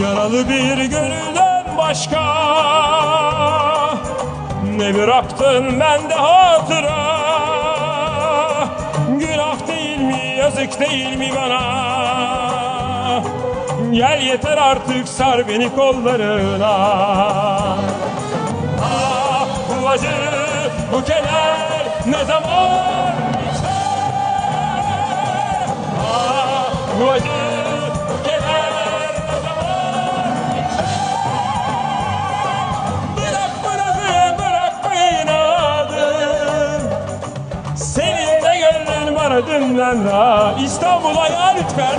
Yaralı bir gönülden başka Ne bıraktın bende hatıra? Günah değil mi yazık değil mi bana? Gel yeter artık sar beni kollarına. Ah bu acı bu keder ne zaman biter? Ah bu acı Senin de gönlün bana daha İstanbul'a ya lütfen